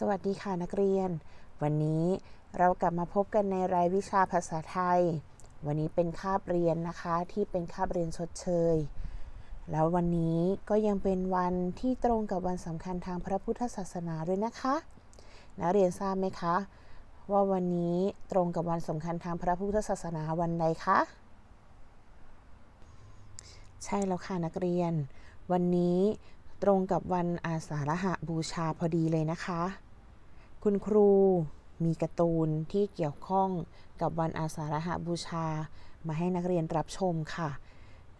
สวัสดีค่ะนักเรียน วันนี้เรากลับมาพบกันในรายวิชาภาษาไทย วันนี้เป็นคาบเรียนนะคะที่เป็นคาบเรียนชดเชย แล้ววันนี้ก็ยังเป็นวันที่ตรงกับวันสำคัญทางพระพุทธศาสนาด้วยนะคะนักเรียนทราบไหมคะ ว่าวันนี้ตรงกับวันสำคัญทางพระพุทธศาสนาวันใดคะใช่แล้วค่ะนักเรียน วันนี้ตรงกับวันอาสาฬหบูชาพอดีเลยนะคะ คุณครูมีการ์ตูนที่เกี่ยวข้องกับวันอาสาฬหบูชา มาให้นักเรียนรับชมค่ะ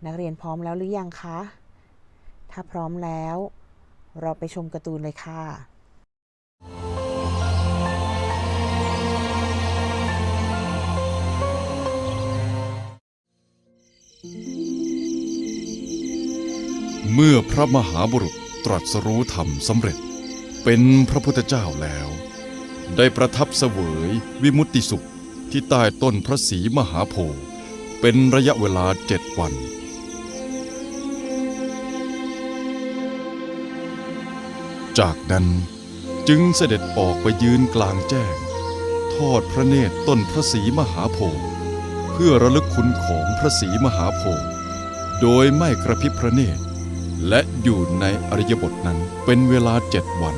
นักเรียนพร้อมแล้วหรือยังคะ ถ้าพร้อมแล้ว เราไปชมการ์ตูนเลยค่ะเมื่อพระมหาบุรุษตรัสรู้ธรรมสำเร็จ เป็นพระพุทธเจ้าแล้ว ได้ประทับเสวยวิมุตติสุขที่ใต้ต้นพระศรีมหาโพธิ์เป็นระยะเวลาเจ็ดวัน จากนั้นจึงเสด็จออกไปยืนกลางแจ้ง ทอดพระเนตรต้นพระศรีมหาโพธิ์เพื่อระลึกคุณของพระศรีมหาโพธิ์โดยไม่กระพริบพระเนตร และอยู่ในอริยบทนั้นเป็นเวลาเจ็ดวัน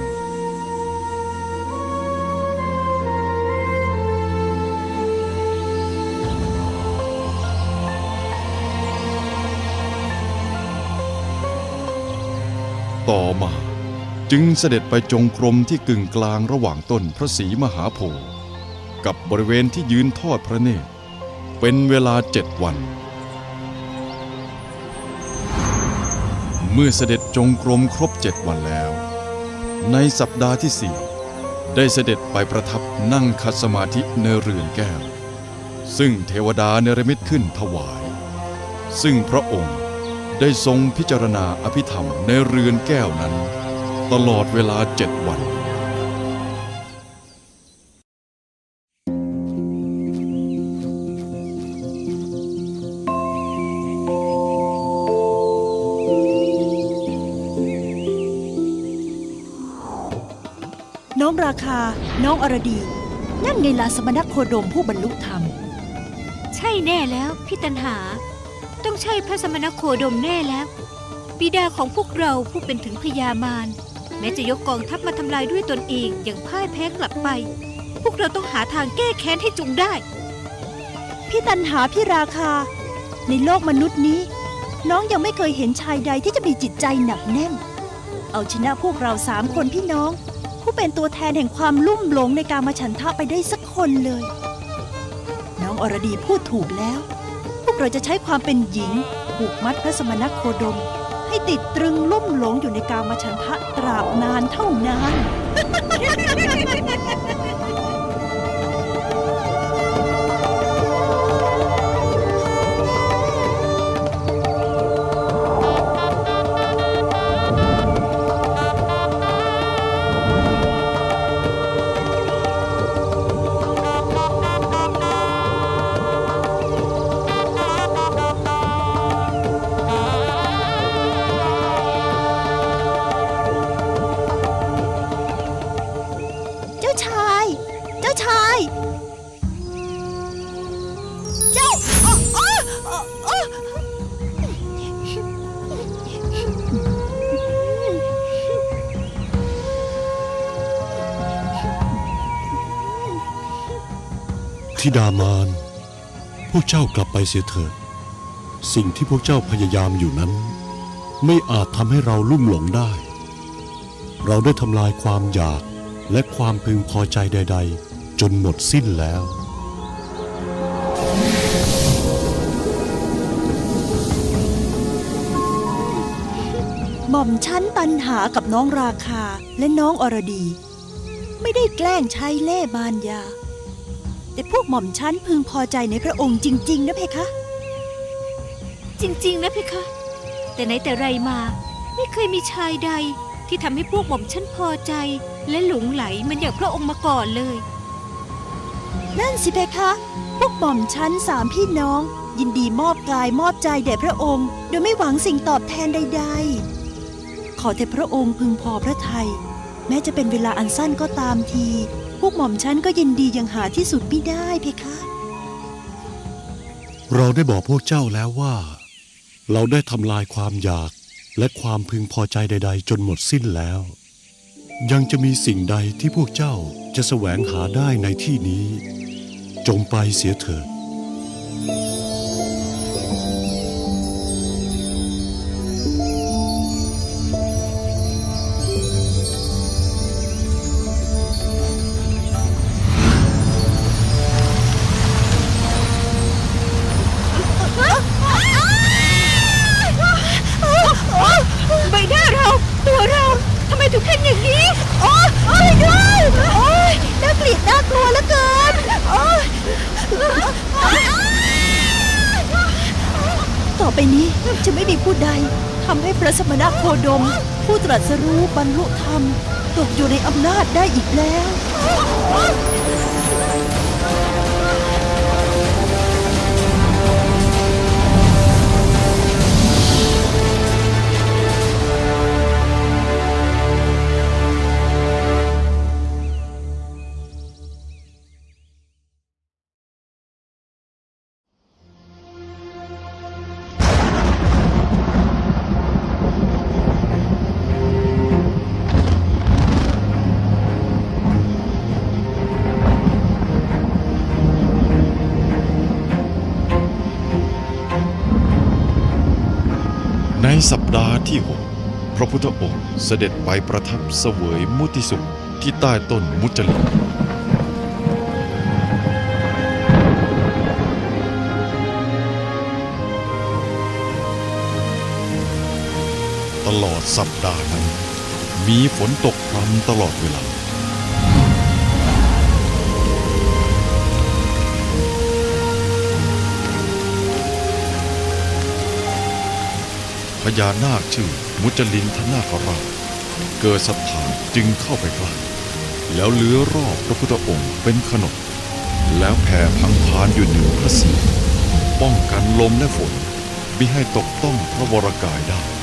ต่อมา จึงเสด็จไปจงกรมที่กึ่งกลางระหว่างต้นพระศรีมหาโพธิ์กับบริเวณที่ยืนทอดพระเนตร เป็นเวลาเจ็ดวัน เมื่อเสด็จจงกรมครบเจ็ดวันแล้ว ในสัปดาห์ที่สี่ได้เสด็จไปประทับนั่งคัดสมาธิในเรือนแก้ว ซึ่งเทวดาเนรมิตขึ้นถวาย ซึ่งพระองค์ ได้ทรงพิจารณาอภิธรรมในเรือนแก้วนั้น ตลอดเวลาเจ็ดวันน้องราคา น้องอรดี นั่นไงลาสมณโคดมผู้บรรลุธรรม ใช่แน่แล้วพี่ตันหา ต้องใช่พระสมณโคดมแน่แล้ว บิดาของพวกเราผู้เป็นถึงพญามารแม้จะยกกองทัพมาทำลายด้วยตนเองอย่างพ่ายแพ้กลับไป พวกเราต้องหาทางแก้แค้นให้จงได้ พี่ตันหาพี่ราคา ในโลกมนุษย์นี้ น้องยังไม่เคยเห็นชายใดที่จะมีจิตใจหนักแน่น เอาชนะพวกเราสามคนพี่น้อง ผู้เป็นตัวแทนแห่งความลุ่มหลงในการมาฉันทะไปได้สักคนเลย น้องอรดีพูดถูกแล้ว เราจะใช้ความเป็นหญิงผูกมัดพระสมณโคดม ให้ติดตรึงล่มหลงอยู่ในกามฉันทะตราบนานเท่านาน ธิดามานพวกเจ้ากลับไปเสียเถิด สิ่งที่พวกเจ้าพยายามอยู่นั้น ไม่อาจทำให้เราลุ่มหลงได้ เราได้ทำลายความอยากและความพึงพอใจใด ๆ จนหมดสิ้นแล้วหม่อมชั้นตันหากับน้องราคาและน้องอรดี ไม่ได้แกล้งใช้เล่ห์มารยา แต่พวกหม่อมชั้นพึงพอใจในพระองค์จริง ๆ นะเพคะ จริง ๆ นะเพคะ แต่ไหนแต่ไรมา ไม่เคยมีชายใดที่ทำให้พวกหม่อมฉันพอใจ และหลงไหลเหมันอย่างพระองค์มาก่อนเลย นั่นสิเพคะ พวกหม่อมชั้นสามพี่น้อง ยินดีมอบกายมอบใจแด่พระองค์ โดยไม่หวังสิ่งตอบแทนใด ๆ ขอแต่พระองค์พึงพอพระทัยแม้จะเป็นเวลาอันสั้นก็ตามที พวกหม่อมฉันก็ยินดีอย่างหาที่สุดไม่ได้เพคะ เราได้บอกพวกเจ้าแล้วว่า เราได้ทำลายความอยากและความพึงพอใจใด ๆ จนหมดสิ้นแล้ว ยังจะมีสิ่งใดที่พวกเจ้าจะแสวงหาได้ในที่นี้ จงไปเสียเถิด อไปนี้จะไม่มีผู้ใดทำให้พระสมณโคดม ผู้ตรัสรู้บรรลุธรรม ตกอยู่ในอำนาจได้อีกแล้ว ในสัปดาห์ที่หกพระพุทธองค์เสด็จไปประทับเสวยมุติสุขที่ใต้ต้นมุจลินตลอดสัปดาห์นั้น มีฝนตกพรำตลอดเวลา ญานาคชื่อมุจลินทนาคราชเกิดศรัทธาจึงเข้าไปใกล้แล้วเลื้อรอบพระพุทธองค์เป็นขนบแล้วแผ่พังพานอยู่เหนือพระศีรป้องกันลมและฝนมิให้ตกต้องพระวรกายได้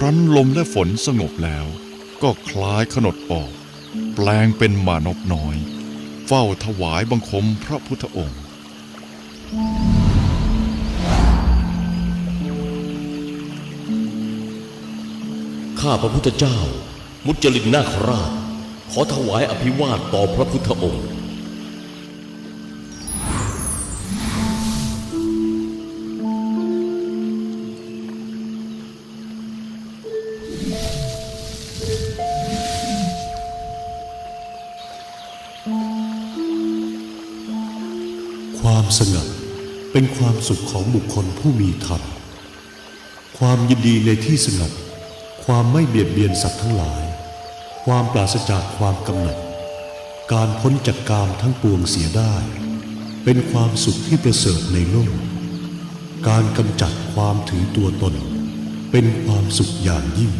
ครั้นลมและฝนสงบแล้ว ก็คล้ายขนดออก แปลงเป็นมานพน้อย เฝ้าถวายบังคมพระพุทธองค์ข้าพระพุทธเจ้า มุจลินนาคราช ขอถวายอภิวาทต่อพระพุทธองค์ เป็นความสุขของบุคคลผู้มีธรรม ความยินดีในที่สงัดความไม่เบียดเบียนสัตว์ทั้งหลาย ความปราศจากความกำหนัด การพ้นจากกามทั้งปวงเสียได้ เป็นความสุขที่ประเสริฐในโลก การกำจัดความถือตัวตน เป็นความสุขอย่างยิ่ง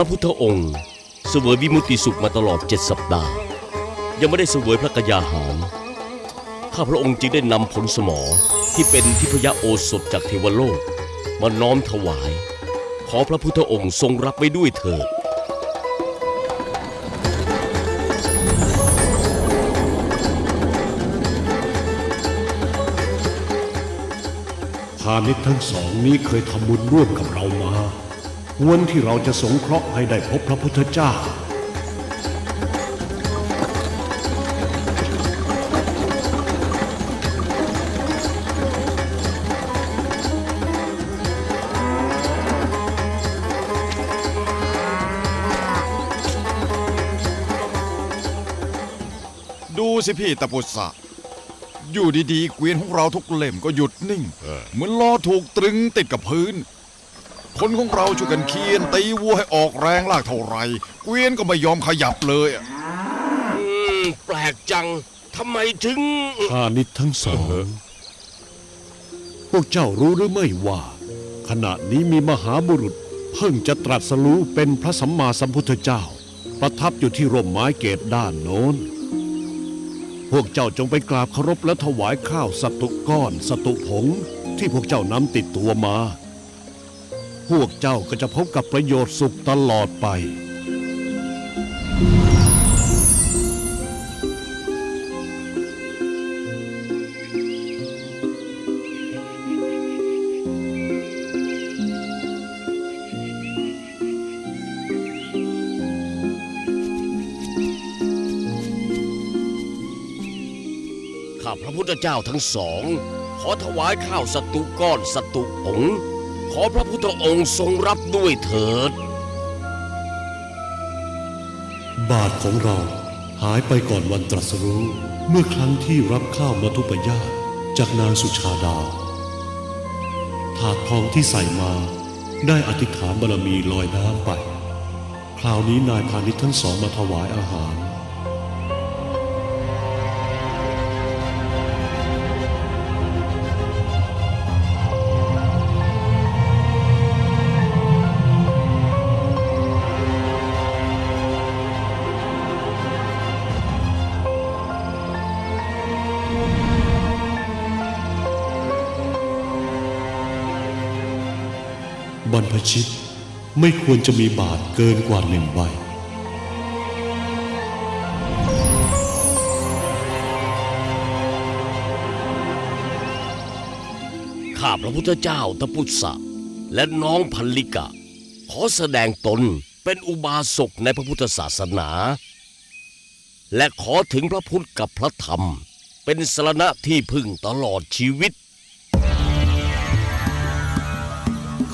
ระพุทธองค์ เสวยวิมุติสุขมาตลอดเจ็ดสัปดาห์ ยังไม่ได้เสวยพระกยาหาร ข้าพระองค์จึงได้นำผลสมอที่เป็นทิพยโอสถจากเทวโลก มาน้อมถวาย ขอพระพุทธองค์ทรงรับไว้ด้วยเถิดพาณิชย์ทั้งสองนี้เคยทำบุญร่วมกับเรามา วันที่เราจะสงเคราะห์ให้ได้พบพระพุทธเจ้า ดูสิพี่ตะปุษะอยู่ดีๆ เกวียนของเราทุกเล่มก็หยุดนิ่ง เหมือนล้อถูกตรึงติดกับพื้น คนของเราช่วยกันเคียนตีวัวให้ออกแรงลากเท่าไหรเกวียนก็ไม่ยอมขยับเลยอะอืมแปลกจังทำไมถึงพาณิชย์ทั้งสองพวกเจ้ารู้หรือไม่ว่า ขณะนี้มีมหาบุรุษ เพิ่งจะตรัสรู้เป็นพระสัมมาสัมพุทธเจ้า ประทับอยู่ที่ร่มไม้เกตด้านโน้น พวกเจ้าจงไปกราบเคารพและถวายข้าวสตุก้อนสตุผง ที่พวกเจ้านำติดตัวมา พวกเจ้าก็จะพบกับประโยชน์สุขตลอดไป ข้าพระพุทธเจ้าทั้งสอง ขอถวายข้าวสตุก้อนสตุผง ขอพระพุทธองค์ทรงรับด้วยเถิด บาทของเราหายไปก่อนวันตรัสรู้ เมื่อครั้งที่รับข้าวมาทุปยาตจากนางสุชาดา ถาดทองที่ใส่มาได้อธิษฐานบารมีลอยน้ำไป คราวนี้นายพาณิชย์ทั้งสองมาถวายอาหาร บรรพชิตไม่ควรจะมีบาทเกินกว่าหนึ่งใบข้าพระพุทธเจ้าตะปุษะและน้องพันลิกะ ขอแสดงตนเป็นอุบาสกในพระพุทธศาสนา และขอถึงพระพุทธกับพระธรรม เป็นสรณะที่พึ่งตลอดชีวิต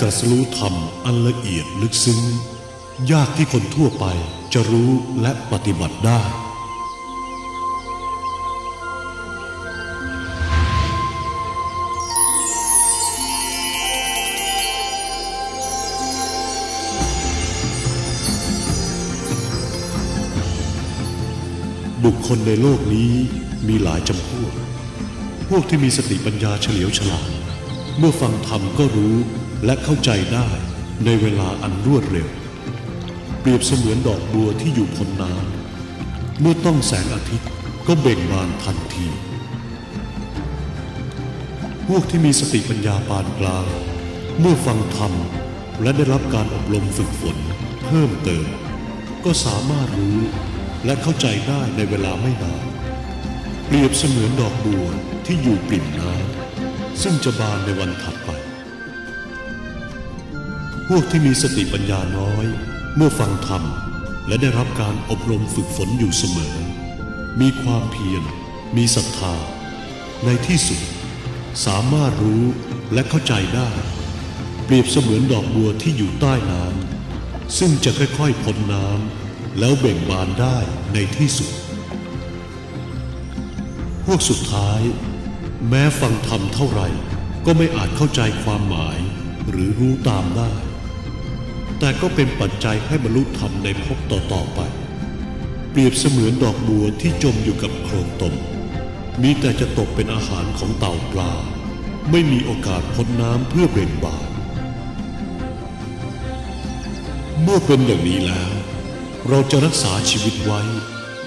ตรัสรู้ธรรมอันละเอียดลึกซึ้ง ยากที่คนทั่วไปจะรู้และปฏิบัติได้ บุคคลในโลกนี้มีหลายจำพวก พวกที่มีสติปัญญาเฉลียวฉลาด เมื่อฟังธรรมก็รู้ และเข้าใจได้ในเวลาอันรวดเร็ว เปรียบเสมือนดอกบัวที่อยู่พ้นน้ำเมื่อต้องแสงอาทิตย์ก็เบ่งบานทันที พวกที่มีสติปัญญาปานกลาง เมื่อฟังธรรมและได้รับการอบรมฝึกฝน เพิ่มเติม ก็สามารถรู้และเข้าใจได้ในเวลาไม่นาน เปรียบเสมือนดอกบัวที่อยู่ปริ่มน้ำซึ่งจะบานในวันถัดไป พวกที่มีสติปัญญาน้อย เมื่อฟังธรรม และได้รับการอบรมฝึกฝนอยู่เสมอ มีความเพียร มีศรัทธา ในที่สุด สามารถรู้และเข้าใจได้ เปรียบเสมือนดอกบัวที่อยู่ใต้น้ำซึ่งจะค่อยๆพ้นน้ำแล้วเบ่งบานได้ในที่สุด พวกสุดท้าย แม้ฟังธรรมเท่าไหร่ก็ไม่อาจเข้าใจความหมายหรือรู้ตามได้ แต่ก็เป็นปัจจัยให้บรรลุธรรมในภพต่อๆไป เปรียบเสมือนดอกบัวที่จมอยู่กับโคลนตม มีแต่จะตกเป็นอาหารของเต่าปลา ไม่มีโอกาสพ้นน้ำเพื่อเบ่งบานเมื่อเป็นอย่างนี้แล้ว เราจะรักษาชีวิตไว้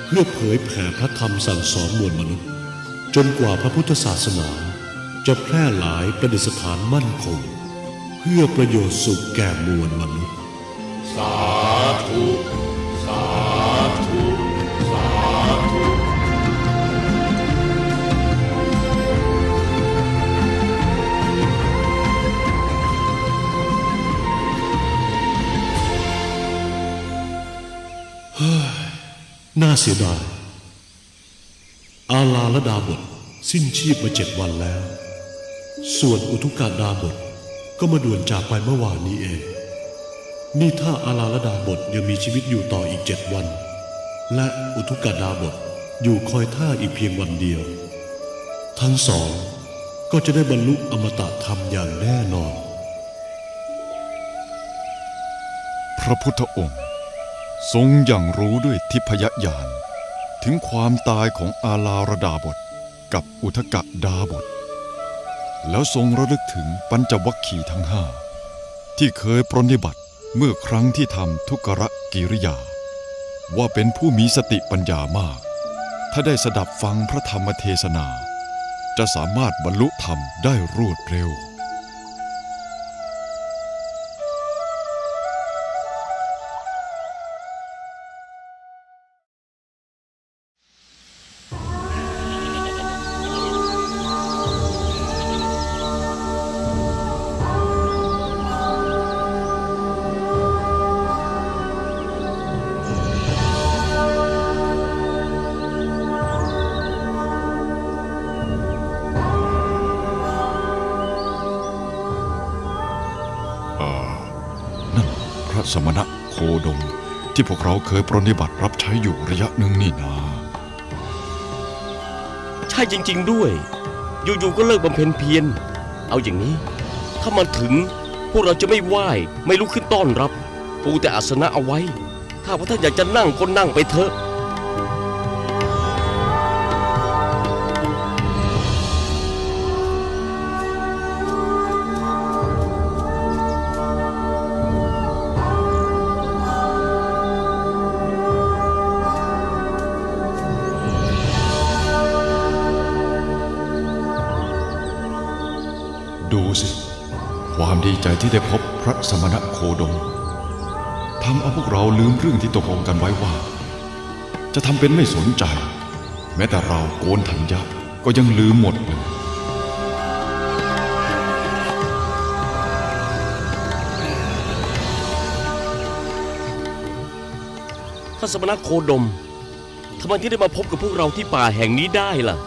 เพื่อเผยแผ่พระธรรมสั่งสอนมวลมนุษย์ จนกว่าพระพุทธศาสนาจะแพร่หลายประดิษฐานมั่นคง เพื่อประโยชน์สุขแก่มวลมนุษย์ น่าเสียดายอาลาละดาบทสิ้นชีพมาเจ็ดวันแล้ว ส่วนอุทุกาดาบทก็มาด่วนจากไปเมื่อวานนี้เอง นี่ถ้าอาลาละดาบทยังมีชีวิตอยู่ต่ออีกเจ็ดวัน และอุทุกดาบทอยู่คอยท่าอีกเพียงวันเดียว ทั้งสองก็จะได้บรรลุอมตะธรรมอย่างแน่นอน พระพุทธองค์ทรงอย่างรู้ด้วยทิพยญาณถึงความตายของอาลาระดาบทกับอุทกะดาบท แล้วทรงระลึกถึงปัญจวัคคีย์ทั้งห้าที่เคยปรนิบัติ เมื่อครั้งที่ทำทุกรกิริยา ว่าเป็นผู้มีสติปัญญามาก ถ้าได้สดับฟังพระธรรมเทศนา จะสามารถบรรลุธรรมได้รวดเร็ว ระสมณะโคดม ที่พวกเราเคยปรนิบัติรับใช้อยู่ระยะหนึ่งนี่นาใช่จริง ๆ ด้วย อยู่ๆก็เลิกบำเพ็ญเพียร เอาอย่างนี้ ถ้ามันถึงพวกเราจะไม่ไหว้ไม่ลุกขึ้นต้อนรับ ปูแต่อาสนะเอาไว้ ถ้าว่าท่านอยากจะนั่งก็นั่งไปเถอะ ที่ได้พบพระสมณะโคดมทำเอาพวกเราลืมเรื่องที่ตกลงกันไว้ว่า จะทำเป็นไม่สนใจ แม้แต่เราโกนถัญญะก็ยังลืมหมดเลยท่านสมณะโคดมทำไมที่ได้มาพบกับพวกเราที่ป่าแห่งนี้ได้ล่ะ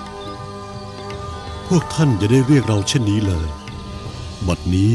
พวกท่านจะได้เรียกเราเช่นนี้เลย บัดนี้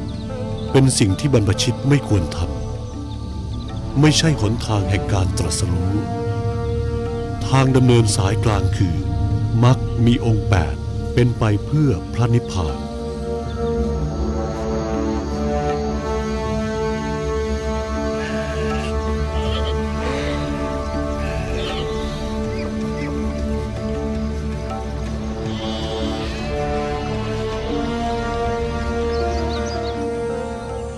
เป็นสิ่งที่บรรพชิตไม่ควรทำไม่ใช่หนทางแห่งการตรัสรู้ ทางดำเนินสายกลางคือมักมีองค์แปดเป็นไปเพื่อพระนิพพาน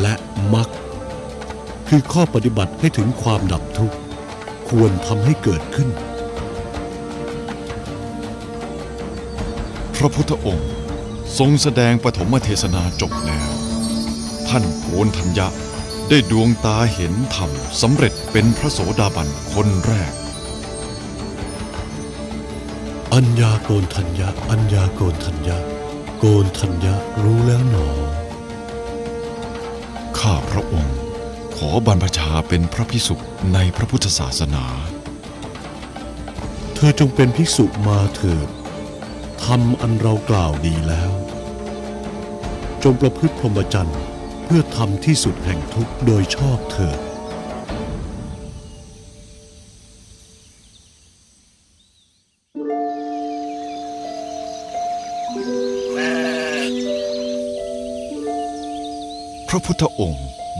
และมรรคคือข้อปฏิบัติให้ถึงความดับทุกข์ ควรทำให้เกิดขึ้น พระพุทธองค์ทรงแสดงปฐมเทศนาจบแล้ว ท่านโกนทัญญะได้ดวงตาเห็นธรรมสำเร็จเป็นพระโสดาบันคนแรก อัญญาโกนทัญญะอัญญาโกนทัญญะโกนทัญญะ บรรพชาเป็นพระพิสุในพระพุทธศาสนา เธอจงเป็นภิกษุมาเถิดทำอันเรากล่าวดีแล้ว จงประพฤติพรหมจรรย์เพื่อทำที่สุดแห่งทุกข์โดยชอบเถิดพระพุทธองค์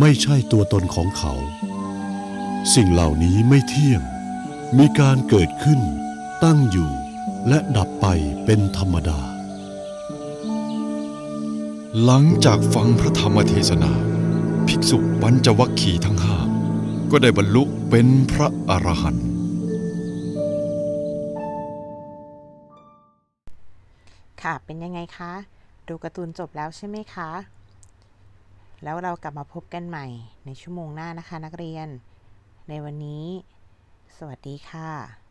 ไม่ใช่ตัวตนของเขา สิ่งเหล่านี้ไม่เที่ยง มีการเกิดขึ้น ตั้งอยู่ และดับไปเป็นธรรมดา หลังจากฟังพระธรรมเทศนา ภิกษุปัญจวัคคีย์ทั้งห้าก็ได้บรรลุเป็นพระอรหันต์ค่ะ เป็นยังไงคะ ดูการ์ตูนจบแล้วใช่ไหมคะ แล้วเรากลับมาพบกันใหม่ในชั่วโมงหน้านะคะนักเรียน ในวันนี้ สวัสดีค่ะ